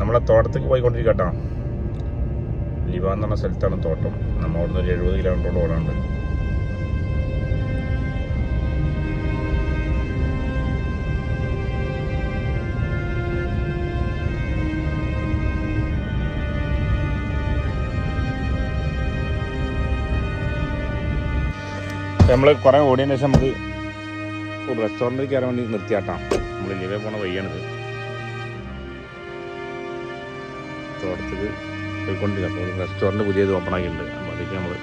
നമ്മളെ തോട്ടത്തേക്ക് പോയിക്കൊണ്ടിരിക്കട്ടോ ലിവ എന്ന് പറഞ്ഞ സ്ഥലത്താണ് തോട്ടം. നമ്മൾ അവിടുന്ന് ഒരു എഴുപത് കിലോമീറ്ററോളം ഓടാണ്ട് നമ്മൾ കുറേ ഓടിയതിന് ശേഷം നമുക്ക് ഒരു റെസ്റ്റോറന്റിൽ കയറാൻ വേണ്ടി നിർത്തിയാട്ടാം. നമ്മൾ ലിവേ പോണ വഴിയാണിത്. തോട്ടത്തിൽ പോയിക്കൊണ്ടിരിക്കുക. അപ്പോൾ റെസ്റ്റോറന്റ് പുതിയത് ഓപ്പൺ ആക്കിയിട്ടുണ്ട്. അപ്പോൾ അതിലേക്ക് നമ്മൾ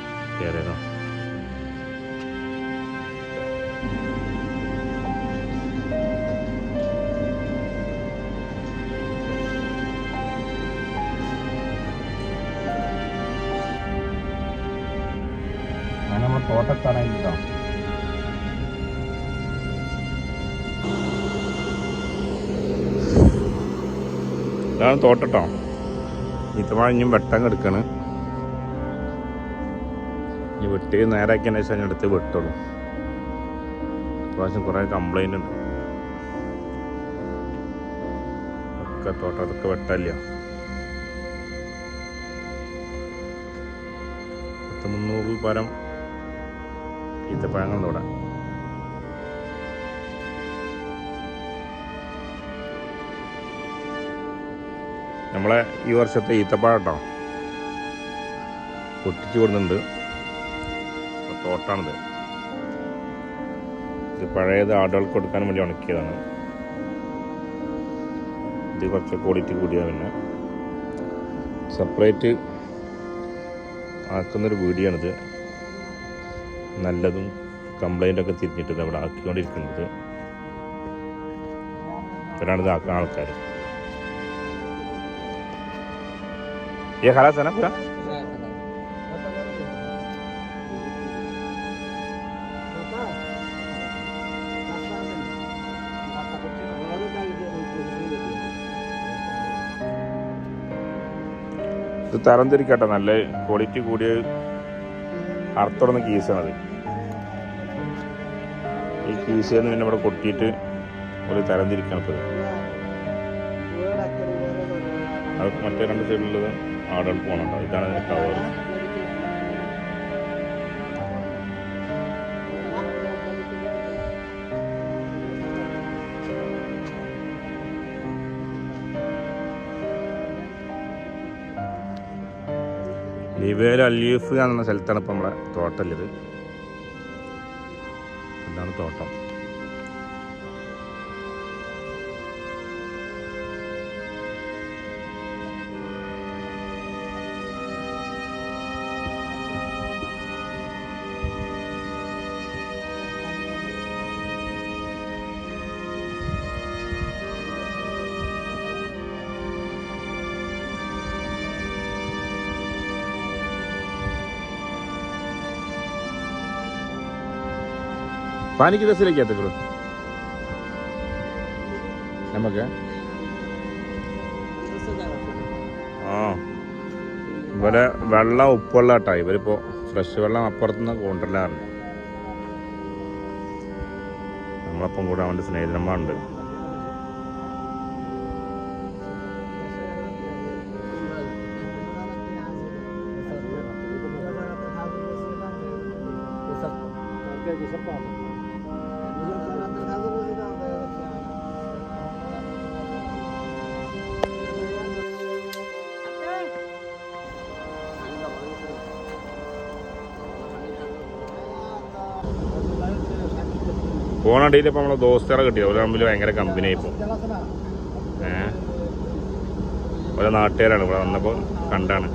നമ്മൾ തോട്ടത്താറായിട്ടോ ഇതാണ് തോട്ടട്ടോ ഇത്തവണ ഇനിയും വെട്ടം കെടുക്കണ് ഇനി വെട്ടി നേരാക്കിയതിന് ശേഷം ഞാൻ എടുത്ത് വെട്ടുള്ളൂ. പ്രാവശ്യം കുറേ കംപ്ലൈന്റ് ഉണ്ട്. ഒക്കെ തോട്ടത്തൊക്കെ വെട്ടല്ല? പത്ത് മുന്നൂറിൽ പരം ഈത്തപ്പഴങ്ങളുണ്ട് ഇവിടെ. നമ്മളെ ഈ വർഷത്തെ ഈത്തപ്പാട്ടോ പൊട്ടിച്ചു കൊടുക്കുന്നുണ്ട് തോട്ടാണിത്. ഇത് പഴയത് ആടുകൾക്ക് കൊടുക്കാൻ വേണ്ടി ഉണക്കിയതാണ്. ഇത് കുറച്ച് ക്വാളിറ്റി കൂടിയതാണ് പിന്നെ. സെപ്പറേറ്റ് ആക്കുന്നൊരു വീഡിയോണിത് നല്ലതും കംപ്ലൈന്റൊക്കെ തിരിഞ്ഞിട്ട് അവിടെ ആക്കിക്കൊണ്ടിരിക്കുന്നത്. ഇവരാണിത് ആക്കുന്ന ആൾക്കാർ ये खलास है ना पूरा ഇത് തരംതിരിക്കട്ടെ നല്ല ക്വാളിറ്റി കൂടിയ അർത്ഥമുള്ള കീസാണത് ഈ കീസിൽ നിന്ന് പിന്നെ ഇവിടെ കൊട്ടിയിട്ട് ഒരു തരംതിരിക്കണം ഇപ്പോൾ ഇത്. അത് മറ്റേ രണ്ട് സൈഡിലുള്ളത് ആടുകൾ പോകണുണ്ടോ ഇതാണ് അതിന്റെ കവർ ലിവേൽ അലീഫ് എന്ന സ്ഥലത്താണ് ഇപ്പം നമ്മളെ തോട്ടല്ലത് എന്താണ് തോട്ടം. पानी किधर से लेके आते फिर नमक है ആ ഇവരെ വെള്ളം ഉപ്പുവെള്ളം കേട്ടോ ഇവരിപ്പോൾ ഫ്രഷ് വെള്ളം അപ്പുറത്തുനിന്ന് കൊണ്ടുവരലാണ് നമ്മളപ്പം കൂടെ അവൻ്റെ സ്നേഹിതന്മാർ ഉണ്ട് പോണടിയിൽ ഇപ്പം നമ്മളെ ദോസ്തറെ കിട്ടിയത് ഒരു തമ്മിൽ ഭയങ്കര കമ്പനി ഇപ്പോൾ ഏഹ് ഓരോ നാട്ടുകാരാണ് ഇവിടെ വന്നപ്പോൾ കണ്ടാണ്.